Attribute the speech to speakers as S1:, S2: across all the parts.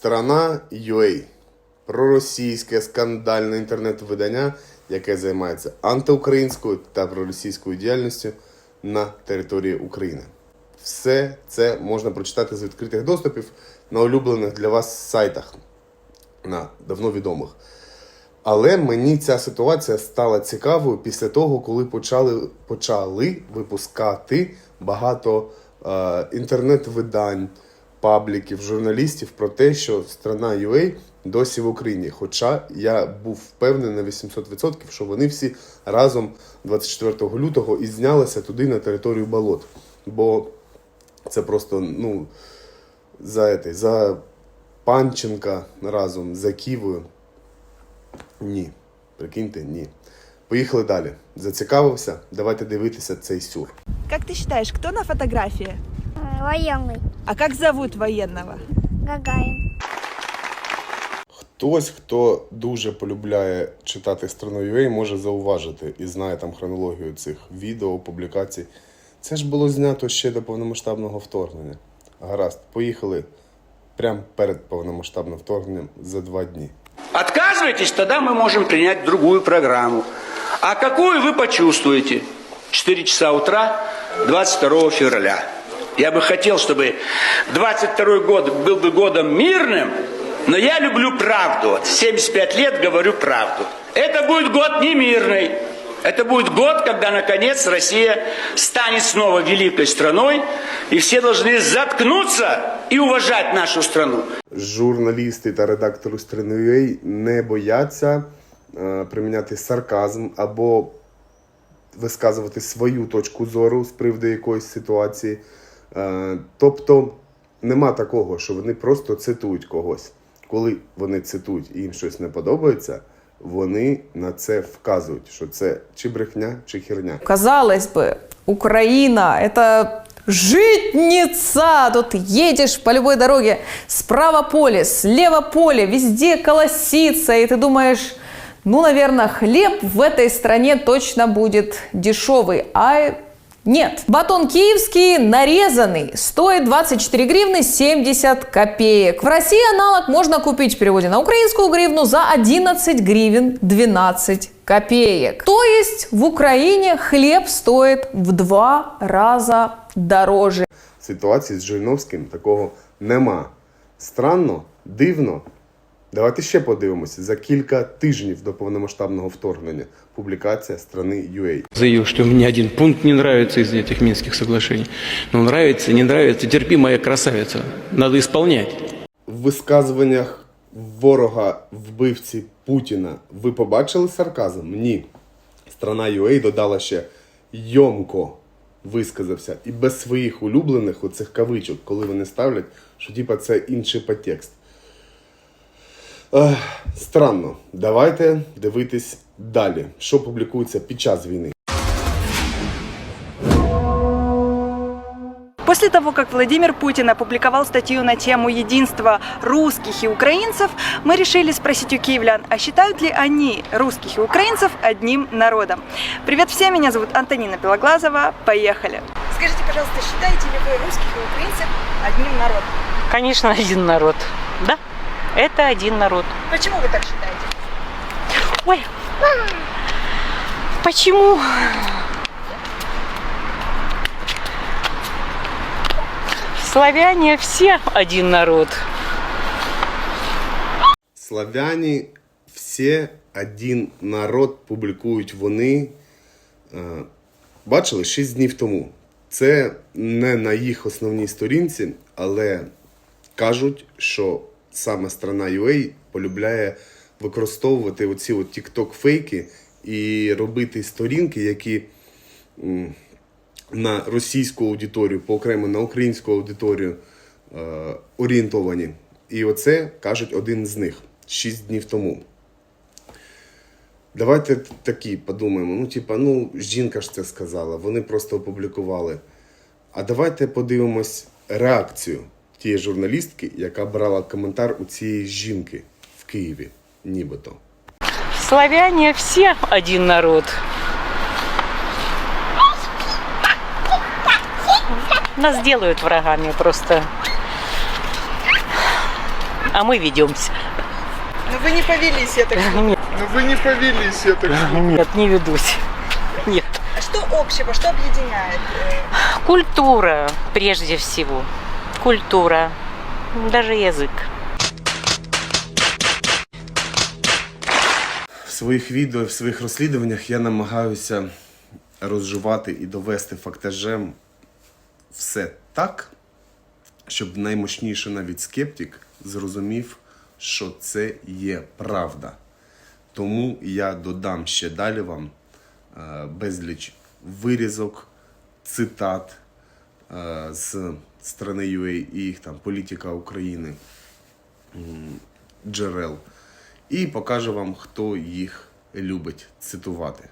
S1: Страна UA проросійське скандальне інтернет-видання, яке займається антиукраїнською та проросійською діяльністю на території України. Все це можна прочитати з відкритих доступів на улюблених для вас сайтах, на давно відомих. Але мені ця ситуація стала цікавою після того, коли почали, почали випускати багато е, інтернет-видань, пабліків, журналістів про те, що страна UA досі в Україні. Хоча я був впевнений на 800%, що вони всі разом 24 лютого і знялися туди на територію болот. Бо це просто, ну, за, этой, за Панченка разом, за Ківою. Ні. Прикиньте, ні. Поїхали далі. Зацікавився? Давайте дивитися цей сюр.
S2: Как ты считаешь, кто на фотографии?
S3: Э, Военный.
S2: А как зовут военного?
S3: Гагарин.
S1: Хтось, хто дуже полюбляє читати страну UA, може зауважити і знає там хронологію цих відео, публікацій. Це ж було знято ще до повномасштабного вторгнення. Гаразд, поїхали прямо перед повномасштабним вторгненням за два дні.
S4: Отказываетесь, тогда мы можем принять другую программу. А какую вы почувствуете? 4 часа утра 22 февраля. Я бы хотел, чтобы 22 год был бы годом мирным, но я люблю правду. Вот 75 лет говорю правду. Это будет год не мирный. Это будет год, когда, наконец, Россия станет снова великой страной, и все должны заткнуться и уважать нашу страну.
S1: Журналісти та редактори страни UA не бояться е, приміняти сарказм або висказувати свою точку зору з приводу якоїсь ситуації. Е, тобто нема такого, що вони просто цитують когось. Коли вони цитують і їм щось не подобається, вони на це вказують, що це чи брехня, чи херня.
S5: Казалось бы, Украина – это житница. Тут едешь по любой дороге, справа поле, слева поле, везде колосится, и ты думаешь, ну, наверное, хлеб в этой стране точно будет дешевый. А нет. Батон киевский нарезанный стоит 24 гривны 70 копеек. В России аналог можно купить в переводе на украинскую гривну за 11 гривен 12 копеек. То есть в Украине хлеб стоит в два раза дороже.
S1: Ситуації з Жириновським такого нема. Странно, дивно. Давайте ще подивимося. За кілька тижнів до повномасштабного вторгнення публікація страни UA.
S6: заявил, что мне один пункт не нравится из этих Минских соглашений. Но нравится, не нравится, терпи, моя красавица. Надо исполнять.
S1: В висказуваннях ворога вбивці Путіна ви побачили сарказм? Ні. Страна UA додала ще йомко висказався і без своїх улюблених оцих кавичок, коли вони ставлять, що типа це інший подтекст. Ех, странно. Давайте дивитись далі, що публікується під час війни.
S2: После того, как Владимир Путин опубликовал статью на тему единства русских и украинцев, мы решили спросить у киевлян, а считают ли они русских и украинцев одним народом. Привет всем, меня зовут Антонина Белоглазова. Поехали. Скажите, пожалуйста, считаете ли вы русских и украинцев одним народом?
S7: Конечно, один народ. Да, Это один народ.
S2: Почему вы так считаете?
S7: Ой, почему? Славяне все один народ.
S1: Славяні всі один народ публікують вони. Е, Бачили 6 днів тому. Це не на їх основній сторінці, але кажуть, що саме страна UA полюбляє використовувати оці от TikTok фейки і робити сторінки, які на російську аудиторію, по окремо на українську аудиторію е, орієнтовані. І оце кажуть один з них 6 днів тому. Давайте такі подумаємо. Ну, типа, ну, жінка ж це сказала, вони просто опублікували. А давайте подивимось реакцію тієї журналістки, яка брала коментар у цієї жінки в Києві, нібито.
S7: Славяне все один народ. Нас делают врагами просто. А мы ведемся.
S2: Ну вы не повелись, я так
S7: Нет,
S1: Ну ви не повелись, я так
S7: нет, не ведусь. Нет.
S2: А что общего, что объединяет?
S7: Культура, прежде всего. Культура. Даже язык.
S1: В своїх відео, в своїх розслідуваннях я намагаюся розживати і довести фактажем все так, щоб наймощніший навіть скептик зрозумів, що це є правда. Тому я додам ще далі вам е, безліч вирізок, цитат е, з страни UA і їх там політика України джерел. І покажу вам, хто їх любить цитувати.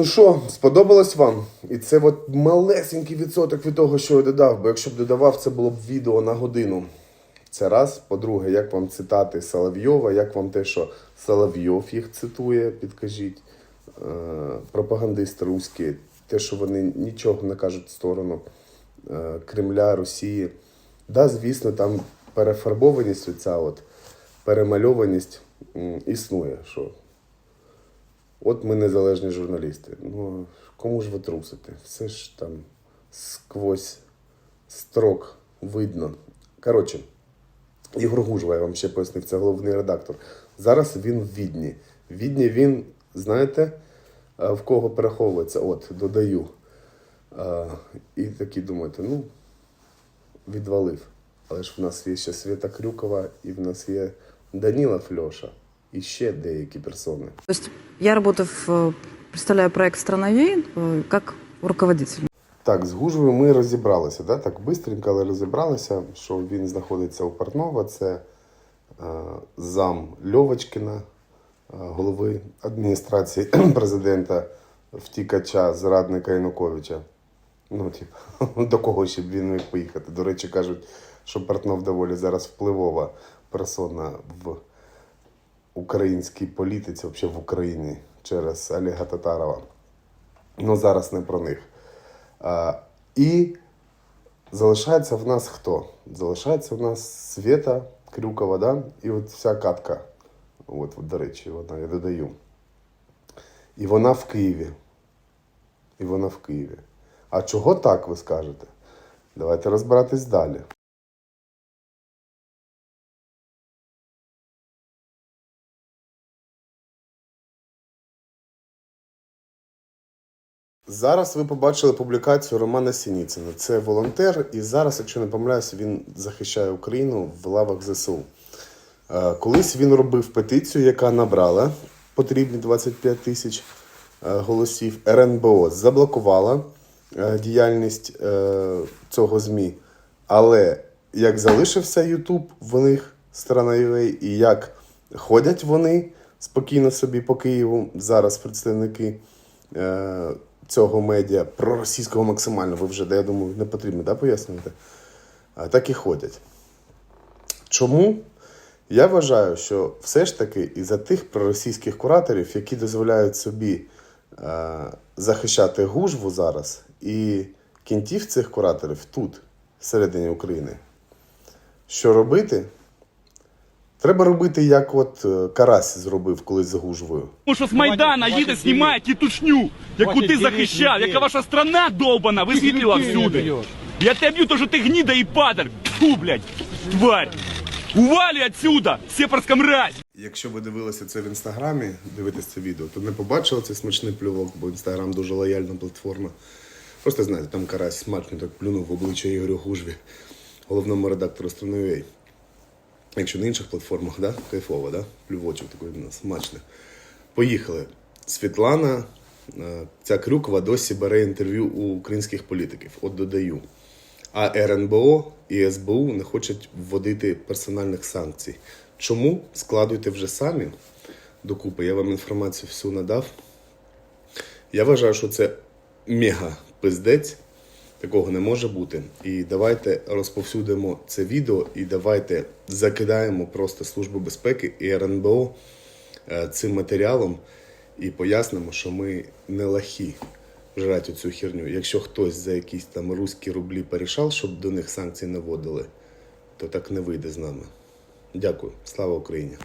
S1: Ну що, сподобалось вам? І це от малесенький відсоток від того, що я додав. Бо якщо б додавав, це було б відео на годину. Це раз. По-друге, як вам цитати Соловйова, як вам те, що Соловйов їх цитує, підкажіть. Е, пропагандисти руські, те, що вони нічого не кажуть в сторону е, Кремля, Росії. Да, звісно, там перефарбованість, оця от перемальованість існує. Що От ми незалежні журналісти. Ну, кому ж ви трусите? Все ж там сквозь строк видно. Коротше, Ігор Гужва, я вам ще пояснив, це головний редактор. Зараз він в Відні. В Відні він, знаєте, е, в кого переховується? От, додаю. Е, І такі думаєте, ну, відвалив. Але ж в нас є ще Свята Крюкова, і в нас є Даніла Фльоша, і ще деякі персони.
S8: То есть я работаю в, представляю проект «Страна ЮИ» э, как руководитель.
S1: Так, з Гужвою ми розібралися, да? так бистренько, але розібралися, що він знаходиться у Портнова. Це е, зам Льовочкіна, е, голови адміністрації президента втікача, зрадника Януковича. Ну, типу, до кого ще б він міг поїхати? До речі, кажуть, що Портнов доволі зараз впливова персона в українській політиці, взагалі в Україні через Олега Татарова. Ну, зараз не про них. А, і залишається в нас хто? Залишається в нас Света Крюкова, да? і от вся катка. От, до речі, вона я додаю. І вона в Києві. І вона в Києві. А чого так ви скажете? Давайте розбиратись далі. Зараз ви побачили публікацію Романа Сініцина. Це волонтер, і зараз, якщо не помиляюся, він захищає Україну в лавах ЗСУ. Е, Колись він робив петицію, яка набрала потрібні 25 тисяч е, голосів. РНБО заблокувала е, діяльність цього ЗМІ. Але як залишився Ютуб в них сторона UA, і як ходять вони спокійно собі по Києву, зараз представники цього медіа, проросійського максимально, ви вже, я думаю, не потрібно да, пояснювати, так і ходять. Чому? Я вважаю, що все ж таки із-за тих проросійських кураторів, які дозволяють собі е, захищати гужву зараз, і кінців цих кураторів тут, всередині України, Що робити? Треба робити, як от е, Карась зробив колись з Гужвою.
S9: Тому що з Майдана їде, знімає тітушню, яку ти захищав, яка ваша страна довбана, висвітлила всюди. Я тебе б'ю, то що ти гніда і падар. Фу, блядь, тварь. Увалі отсюда, сепарська мразь.
S1: Якщо ви дивилися це в інстаграмі, дивитесь це відео, то не побачили цей смачний плювок, бо інстаграм дуже лояльна платформа. Просто знаєте, там карась смачно так плюнув в обличчя Ігорю Гужві, головному редактору страни.ua. Якщо на інших платформах, да? кайфово, да? плювочок такий у нас смачний. Поїхали. Світлана, е, ця крюкова досі бере інтерв'ю у українських політиків. От додаю. А РНБО і СБУ не хочуть вводити персональних санкцій. Чому? Складуйте вже самі докупи. Я вам інформацію всю надав. Я вважаю, що це мега пиздець. Такого не може бути. І давайте розповсюдимо це відео і давайте закидаємо просто Службу безпеки і РНБО е, цим матеріалом і пояснимо, що ми не лахі жрати цю херню. Якщо хтось за якісь там руські рублі порішав, щоб до них санкції не вводили, то так не вийде з нами. Дякую. Слава Україні!